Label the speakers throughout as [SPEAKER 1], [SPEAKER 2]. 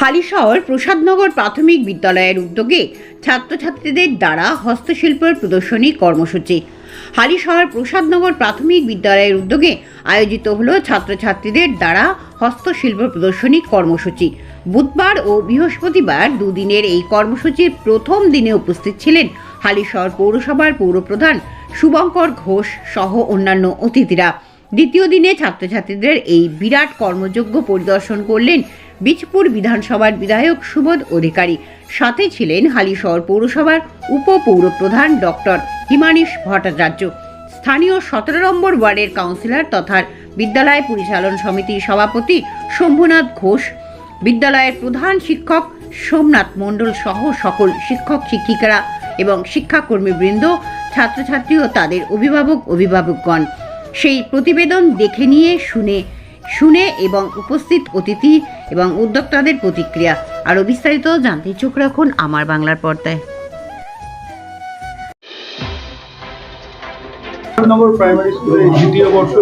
[SPEAKER 1] হালিশহর প্রসাদনগর প্রাথমিক বিদ্যালয়ের উদ্যোগে ছাত্রছাত্রীদের দ্বারা হস্তশিল্পের প্রদর্শনী কর্মসূচি। হালিশহর প্রসাদনগর প্রাথমিক বিদ্যালয়ের উদ্যোগে আয়োজিত হলো ছাত্রছাত্রীদের দ্বারা হস্তশিল্প প্রদর্শনী কর্মসূচি। বুধবার ও বৃহস্পতিবার দুদিনের এই কর্মসূচির প্রথম দিনে উপস্থিত ছিলেন হালিশহর পৌরসভার পৌরপ্রধান শুভঙ্কর ঘোষ সহ অন্যান্য অতিথিরা। দ্বিতীয় দিনে ছাত্রছাত্রীদের এই বিরাট কর্মযজ্ঞ পরিদর্শন করলেন বীজপুর বিধানসভার বিধায়ক সুবোধ অধিকারী। সাথে ছিলেন হালিশহর পৌরসভার উপপৌরপ্রধান ডক্টর হিমানিশ ভট্টাচার্য। স্থানীয় সতেরো নম্বর ওয়ার্ডের কাউন্সিলর তথা বিদ্যালয় পরিচালন সমিতির সভাপতি শম্ভুনাথ ঘোষ, বিদ্যালয়ের প্রধান শিক্ষক সোমনাথ মণ্ডল সহ সকল শিক্ষক শিক্ষিকারা এবং শিক্ষাকর্মীবৃন্দ, ছাত্রছাত্রী ও তাদের অভিভাবক অভিভাবকগণ। সেই প্রতিবেদন দেখে নিয়ে শুনে শুনে এবং উপস্থিত অতিথি এবং উদ্যোক্তাদের প্রতিক্রিয়া। আরও বিস্তারিত জানতে চোখ রাখুন আমার বাংলার পর্দায়।
[SPEAKER 2] নগর প্রাইমারি স্কুলের দ্বিতীয় বর্ষ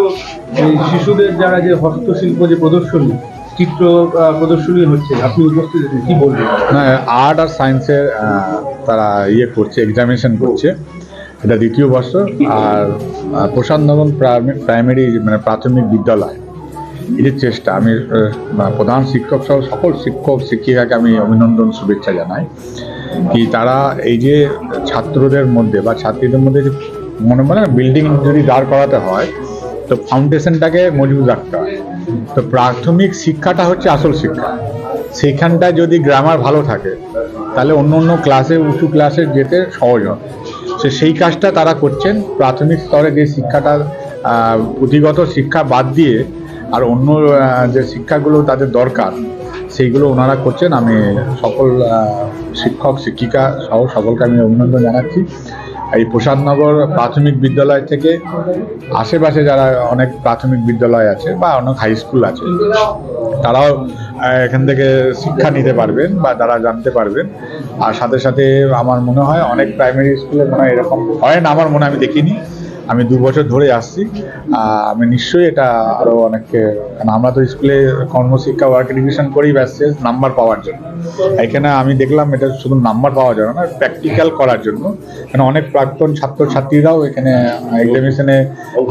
[SPEAKER 2] এই শিশুদের যারা যে হস্তশিল্প যে প্রদর্শনী চিত্র প্রদর্শনী হচ্ছে আপনি উপস্থিত আছেন কি বলবেন?
[SPEAKER 3] না আর্ট আর সায়েন্সের তারা ইয়ে করছে এক্সামিনেশন করছে। এটা দ্বিতীয় বর্ষ আর প্রাইমে- প্রাইমারি মানে প্রাথমিক বিদ্যালয়। এটির চেষ্টা। আমি প্রধান শিক্ষক সহ সকল শিক্ষক, শিক্ষিকাকে আমি অভিনন্দন, শুভেচ্ছা জানাই কি তারা এই যে ছাত্রদের মধ্যে বা ছাত্রীদের মধ্যে যে মনে মনে বিল্ডিং যদি দাঁড় করাতে হয়, তো ফাউন্ডেশনটাকে মজবুত রাখতে হয়। তো প্রাথমিক শিক্ষাটা হচ্ছে আসল শিক্ষা। সেইখানটায় যদি গ্রামার ভালো থাকে, তাহলে অন্য অন্য ক্লাসে উঁচু ক্লাসে যেতে সহজ হয়। সে সেই কাজটা তারা করছেন। প্রাথমিক স্তরে যে শিক্ষাটা পুঁথিগত শিক্ষা বাদ দিয়ে আর অন্য যে শিক্ষাগুলো তাদের দরকার, সেইগুলো ওনারা করছেন। আমি সকল শিক্ষক, শিক্ষিকা সহ সকলকে আমি অভিনন্দন জানাচ্ছি। এই প্রসাদনগর প্রাথমিক বিদ্যালয় থেকে আশেপাশে যারা অনেক প্রাথমিক বিদ্যালয় আছে বা অনেক হাই স্কুল আছে, তারাও এখান থেকে শিক্ষা নিতে পারবেন বা তারা জানতে পারবেন। আর সাথে সাথে আমার মনে হয় অনেক প্রাইমারি স্কুলে মনে হয় এরকম হয় না, আমার মনে আমি দেখিনি। আমি দু বছর ধরে আসছি। আমি নিশ্চয়ই এটা আরও অনেককে, কারণ আমরা তো স্কুলে কর্মশিক্ষা ওয়ার্ক এডুকেশন করেই ব্যস্ত নাম্বার পাওয়ার জন্য। এখানে আমি দেখলাম এটা শুধু নাম্বার পাওয়ার জন্য না প্র্যাকটিক্যাল করার জন্য। কারণ অনেক প্রাক্তন ছাত্র ছাত্রীরাও এখানে এক্সামিনেশনে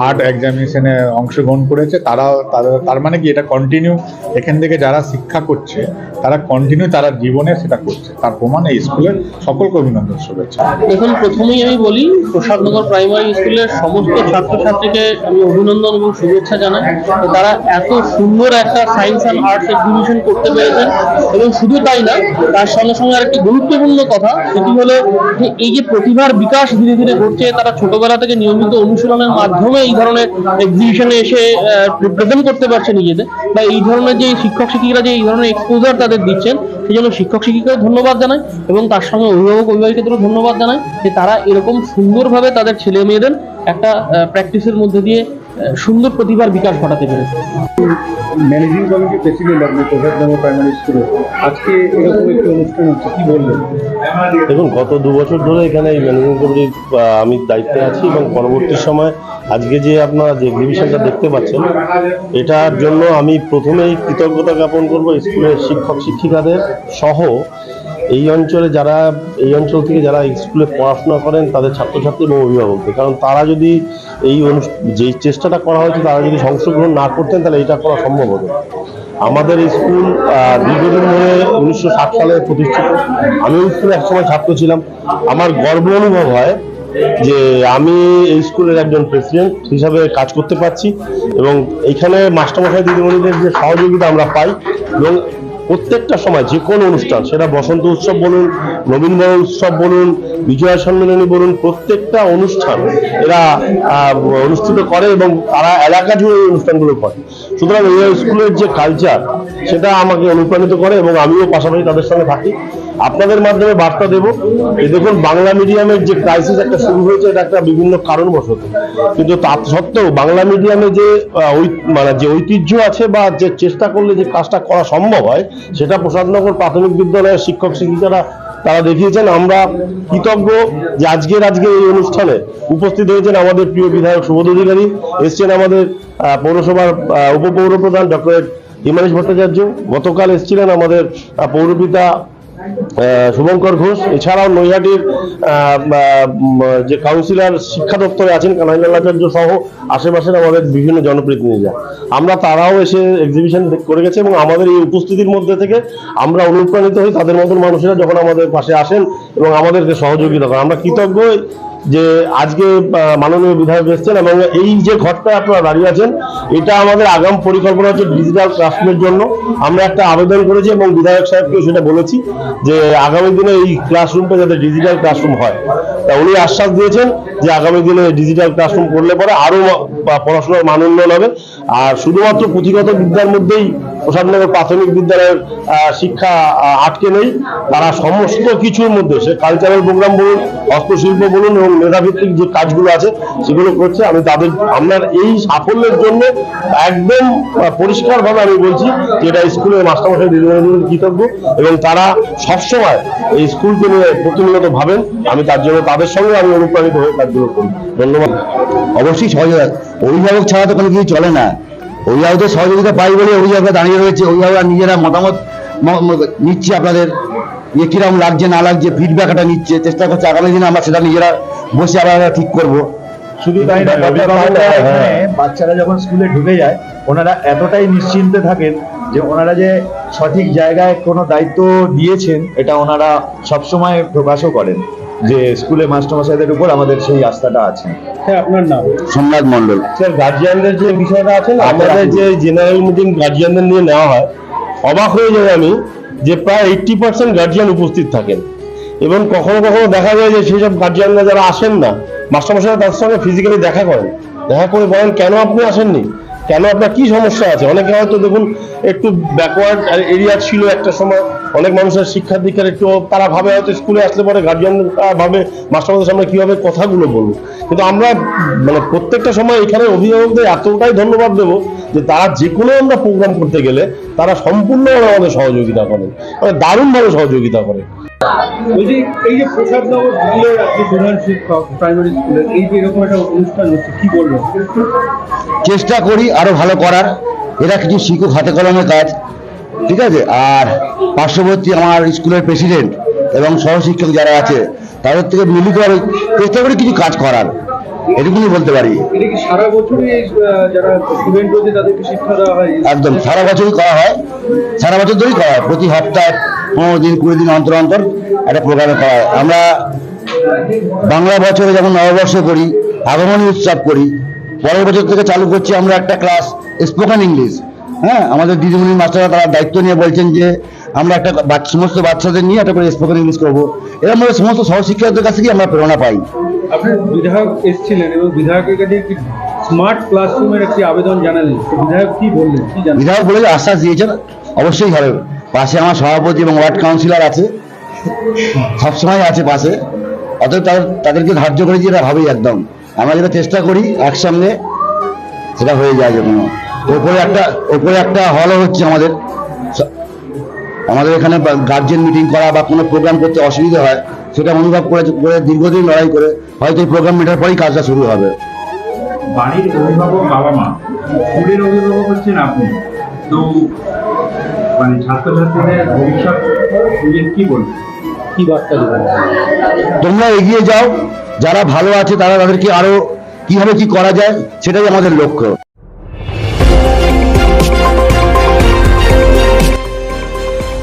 [SPEAKER 3] আর্ট এক্সামিনেশনে অংশগ্রহণ করেছে। তাদের, তার মানে কি এটা কন্টিনিউ এখান থেকে যারা শিক্ষা করছে, তারা কন্টিনিউ তারা জীবনে সেটা করছে। তার প্রমাণ এই স্কুলের সকলকে অভিনন্দন শুভেচ্ছা।
[SPEAKER 4] দেখুন, প্রথমেই আমি বলি, প্রসাদনগর প্রাইমারি স্কুলের সমস্ত ছাত্রছাত্রীকে আমি অভিনন্দন এবং শুভেচ্ছা জানাই। তারা এত সুন্দর একটা সায়েন্স অ্যান্ড আর্টস এক্সিবিশন করতে পেরেছেন এবং শুধু তাই না, তার সঙ্গে সঙ্গে আরেকটি গুরুত্বপূর্ণ কথা, সেটি হলো যে এই যে প্রতিভার বিকাশ ধীরে ধীরে ঘটছে, তারা ছোটবেলা থেকে নিয়মিত অনুশীলনের মাধ্যমে এই ধরনের এক্সিবিশনে এসে প্রেজেন্ট করতে পারছে নিজেদের বা এই ধরনের যে শিক্ষক শিক্ষিকারা যে এই ধরনের এক্সপোজার তাদের দিচ্ছেন, সেই জন্য শিক্ষক শিক্ষিকাকে ধন্যবাদ জানাই এবং তার সঙ্গে অভিভাবক অভিভাবিকাদেরও ধন্যবাদ জানাই যে তারা এরকম সুন্দরভাবে তাদের ছেলে মেয়েদের একটা প্র্যাকটিসের মধ্যে দিয়ে সুন্দর প্রতিভার বিকাশ ঘটাতে পেরেছে।
[SPEAKER 2] ম্যানেজিং কমিটির প্রেসিডেন্ট আপনি প্রসাদনগর প্রাইমারি স্কুলে আজকে এরকম একটি অনুষ্ঠান হচ্ছে কি বলবেন?
[SPEAKER 5] দেখুন গত দু বছর ধরে এখানে এই ম্যানেজিং কমিটির আমি দায়িত্বে আছি এবং পরবর্তী সময় আজকে যে আপনারা যে এক্সিবিশনটা দেখতে পাচ্ছেন এটার জন্য আমি প্রথমেই কৃতজ্ঞতা জ্ঞাপন করব স্কুলের শিক্ষক শিক্ষিকাদের সহ এই অঞ্চলে যারা, এই অঞ্চল থেকে যারা স্কুলে পড়াশোনা করেন, তাদের ছাত্রছাত্রী এবং অভিভাবকদের। কারণ তারা যদি এই যেই চেষ্টাটা করা হয়েছে, তারা যদি অংশগ্রহণ না করতেন, তাহলে এটা করা সম্ভব হতো আমাদের স্কুল দীর্ঘদিন ধরে উনিশশো ষাট সালে প্রতিষ্ঠিত। আমিও স্কুলে একসময় ছাত্র ছিলাম। আমার গর্ব অনুভব হয় যে আমি এই স্কুলের একজন প্রেসিডেন্ট হিসাবে কাজ করতে পারছি এবং এইখানে মাস্টারমশাই, দিদিমণিদের যে সহযোগিতা আমরা পাই এবং প্রত্যেকটা সময় যে কোনো অনুষ্ঠান, সেটা বসন্ত উৎসব বলুন, নবীন বরণ উৎসব বলুন, বিজয়া সম্মেলনী বলুন, প্রত্যেকটা অনুষ্ঠান এরা অনুষ্ঠিত করে এবং তারা এলাকা জুড়ে অনুষ্ঠানগুলো করে। সুতরাং এই স্কুলের যে কালচার সেটা আমাকে অনুপ্রাণিত করে এবং আমিও পাশাপাশি তাদের সঙ্গে থাকি। আপনাদের মাধ্যমে বার্তা দেব। যে দেখুন, বাংলা মিডিয়ামের যে ক্রাইসিস একটা শুরু হয়েছে, এটা একটা বিভিন্ন কারণবশত। কিন্তু তা সত্ত্বেও বাংলা মিডিয়ামে যে মানে যে ঐতিহ্য আছে বা যে চেষ্টা করলে যে কাজটা করা সম্ভব হয়, সেটা প্রসাদনগর প্রাথমিক বিদ্যালয়ের শিক্ষক শিক্ষিকারা তারা দেখিয়েছেন। আমরা কৃতজ্ঞ যে আজকের আজকে এই অনুষ্ঠানে উপস্থিত হয়েছেন আমাদের প্রিয় বিধায়ক সুবোধ অধিকারী, এসছেন আমাদের পৌরসভার উপপৌরপ্রধান ডক্টর হিমানীশ ভট্টাচার্য। গতকাল এসেছিলেন আমাদের পৌরপিতা শুভঙ্কর ঘোষ, এছাড়াও নৈহাটির যে কাউন্সিলর শিক্ষা দপ্তরে আছেন কানাইলাল আচার্য সহ আশেপাশের আমাদের বিভিন্ন জনপ্রতিনিধিরা আমরা তারাও এসে এক্সিবিশন করে গেছে এবং আমাদের এই উপস্থিতির মধ্যে থেকে আমরা অনুপ্রাণিত হই তাদের মতন মানুষেরা যখন আমাদের পাশে আসেন এবং আমাদেরকে সহযোগিতা করেন। আমরা কৃতজ্ঞ যে আজকে মাননীয় বিধায়ক এসেছেন এবং এই যে ঘরটা আপনারা দাঁড়িয়ে আছেন, এটা আমাদের আগাম পরিকল্পনা হচ্ছে ডিজিটাল ক্লাসরুমের জন্য। আমরা একটা আবেদন করেছি এবং বিধায়ক সাহেবকেও সেটা বলেছি যে আগামী দিনে এই ক্লাসরুমটা যাতে ডিজিটাল ক্লাসরুম হয়। তা উনি আশ্বাস দিয়েছেন যে আগামী দিনে ডিজিটাল ক্লাসরুম করলে পরে আরও পড়াশোনার মান উন্নয়ন হবে। আর শুধুমাত্র পুঁথিগত বিদ্যার মধ্যেই প্রসাদনগর প্রাথমিক বিদ্যালয়ের শিক্ষা আটকে নেই। তারা সমস্ত কিছুর মধ্যে, সে কালচারাল প্রোগ্রাম বলুন, হস্তশিল্প বলুন এবং মেধাভিত্তিক যে কাজগুলো আছে, সেগুলো করছে। আমি তাদের, আপনার এই সাফল্যের জন্য একদম পরিষ্কারভাবে আমি বলছি যে এটা স্কুলের মাস্টারমশাই দিদিমণিদের কৃতজ্ঞ। এবং তারা সবসময় এই স্কুলকে নিয়ে প্রতিনিয়ত ভাবেন। আমি তার জন্য তাদের সঙ্গে আমি অনুপ্রাণিত হয়ে কাজগুলো করি। ধন্যবাদ।
[SPEAKER 6] অবশ্যই সহযোগিতা অভিভাবক ছাড়া তো কোনো কিছু চলে না। অভিভাবকদের সহযোগিতা পাই বলে অভিভাবকরা দাঁড়িয়ে রয়েছে। অভিভাবকরা নিজেরা মতামত নিচ্ছে আপনাদের। যে কীরকম লাগছে না লাগছে ফিডব্যাক একটা নিচ্ছে। চেষ্টা করছে আগামী দিনে আমরা সেটা নিজেরা বসে আবার ঠিক করব।
[SPEAKER 7] শুধু তাই না বাচ্চারা যখন স্কুলে ঢুকে যায় ওনারা এতটাই নিশ্চিন্তে থাকেন যে ওনারা যে সঠিক জায়গায় কোনো দায়িত্ব দিয়েছেন এটা ওনারা সবসময় প্রকাশও করেন। যে স্কুলে মাস্টারমশাইদের উপর আমাদের সেই আস্থাটা আছে।
[SPEAKER 2] হ্যাঁ আপনার নাম?
[SPEAKER 6] সোমনাথ মন্ডল
[SPEAKER 5] স্যার গার্জিয়ানদের যে বিষয়টা আছে না, আমাদের যে জেনারেল মিটিং গার্জিয়ানদের নিয়ে নেওয়া হয় অবাক হয়ে যাই আমি যে প্রায় এইটটি পার্সেন্ট গার্জিয়ান উপস্থিত থাকেন। এবং কখনো কখনো দেখা যায় যে সেসব গার্জিয়ানরা যারা আসেন না মাস্টারমশাইরা তার সঙ্গে ফিজিক্যালি দেখা করেন। দেখা করে বলেন কেন আপনি আসেননি? কেন আপনার কি সমস্যা আছে? অনেকে হয়তো দেখুন একটু ব্যাকওয়ার্ড এরিয়া ছিল একটা সময় অনেক মানুষের শিক্ষা দীক্ষার একটু তারা ভাবে হয়তো স্কুলে আসলে পরে গার্জিয়ান ভাবে মাস্টারমশাইদের সামনে কীভাবে কথাগুলো বলব। কিন্তু আমরা মানে প্রত্যেকটা সময় এখানে অভিভাবকদের এতটাই ধন্যবাদ দেবো যে তারা যে কোনো আমরা প্রোগ্রাম করতে গেলে তারা সম্পূর্ণভাবে আমাদের সহযোগিতা করেন মানে দারুণভাবে সহযোগিতা করে।
[SPEAKER 2] এই যে প্রসাদনগর স্কুলের আপনি প্রধান শিক্ষক প্রাইমারি স্কুলের এই যে এরকম একটা অনুষ্ঠান হচ্ছে কি বলবেন?
[SPEAKER 6] চেষ্টা করি আরও ভালো করার। এরা কিছু শিক্ষক হাতে কলমে কাজ। ঠিক আছে? আর পার্শ্ববর্তী আমার স্কুলের প্রেসিডেন্ট এবং সহশিক্ষক যারা আছে তাদের থেকে মিলিতভাবে চেষ্টা করি কিছু কাজ করার। এটুকুনি বলতে পারি। একদম সারা বছরই করা হয়। সারা বছর ধরেই করা হয়। প্রতি সপ্তাহে পনেরো দিন কুড়ি দিন অন্তর অন্তর একটা প্রোগ্রামে করা হয়। আমরা বাংলা বছরে যখন নববর্ষ করি আগমনী উৎসব করি পরের বছর থেকে চালু করছি আমরা একটা ক্লাস স্পোকেন ইংলিশ হ্যাঁ আমাদের দিদিমণি মাস্টাররা তারা দায়িত্ব নিয়ে বলছেন যে আমরা একটা সমস্ত বাচ্চাদের নিয়ে একটা করে স্পোকেন ইংলিশ করব। এরকম ভাবে সমস্ত সহশিক্ষকদের কাছ থেকে আমরা প্রেরণা পাই।
[SPEAKER 2] আপনার বিধায়ক এসেছিলেন এবং বিধায়কের কাছে একটি স্মার্ট ক্লাসরুমের একটি আবেদন জানালেন। বিধায়ক কি বললেন?
[SPEAKER 6] বিধায়ক বলে যে আশ্বাস দিয়েছেন অবশ্যই হবে পাশে আমার সভাপতি এবং ওয়ার্ড কাউন্সিলর আছে। সবসময় আছে পাশে। অতএব তাদের তাদেরকে ধার্য করে দিয়ে এটা হবেই একদম। আমরা যেটা চেষ্টা করি একসঙ্গে সেটা হয়ে যায় যে কোনো ওপরে একটা ওপরে একটা হলও হচ্ছে আমাদের। আমাদের এখানে গার্জেন মিটিং করা বা কোনো প্রোগ্রাম করতে অসুবিধা হয় সেটা অনুভব করে করে দীর্ঘদিন লড়াই করে হয়তো এই প্রোগ্রাম মেটার পরেই কাজটা শুরু হবে।
[SPEAKER 8] বাড়ির অভিভাবক বাবা মা স্কুলের অভিভাবক হচ্ছেন আপনি। তো মানে ছাত্রছাত্রীদের ভবিষ্যৎ কি বলবেন?
[SPEAKER 2] কি বার্তা দেবেন?
[SPEAKER 6] তোমরা এগিয়ে যাও যারা ভালো আছে তারা তাদেরকে আরও কীভাবে কি করা যায় সেটাই আমাদের লক্ষ্য।